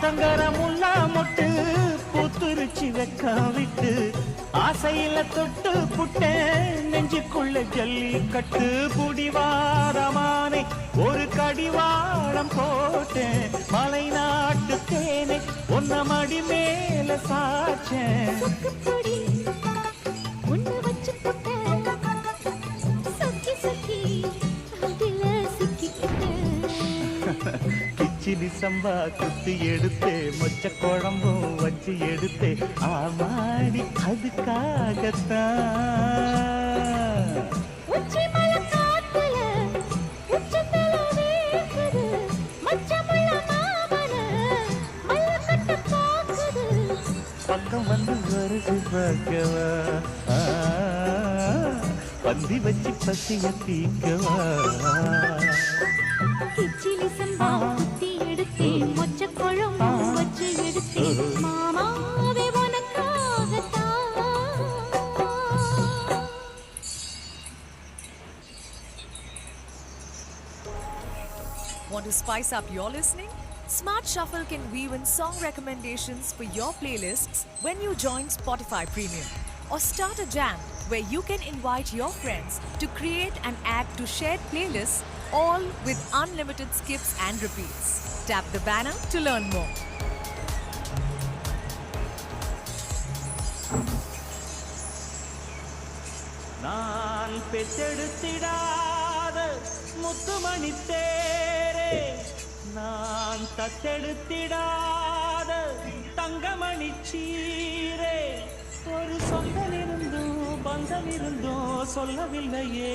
சங்கரமுள்ள மொட்டு பூத்துருச்சி வெக்காவிட்டு ஆசையில தொட்டு புட்டே நெஞ்சுக்குள்ள ஜல்லிக்கட்டு புடிவாரமானே ஒரு கடிவாளம் போட்டேன். மலை நாட்டு தேனை ஒன்ன மடி மேல சாச்சேன் கிச்சிலி சம்பா குத்தி எடுத்தே மொச்ச குழம்பும் வச்சு எடுத்தே ஆமாடி அதுக்காகத்தான். பக்கம் வந்து வருது பார்க்கவா? பந்தி வச்சு பசிய தீக்கவா? கிச்சிலி சம்பா குழம்பு வச்சு எடுத்தேன். மாமாவே உனக்காகத்தான் Want to spice up your listening? Smart Shuffle can weave in song recommendations for your playlists when you join Spotify Premium. Or start a jam where you can invite your friends to create and add to shared playlists, all with unlimited skips and repeats. Tap the banner to learn more. நான் பெற்றெடுத்திடாத முத்துமணி தேரே நான் தத்தெடுத்திடாத தங்கமணி சீரே ஒரு சொந்தம் இருந்தும் பந்தம் இருந்தும் சொல்லவில்லையே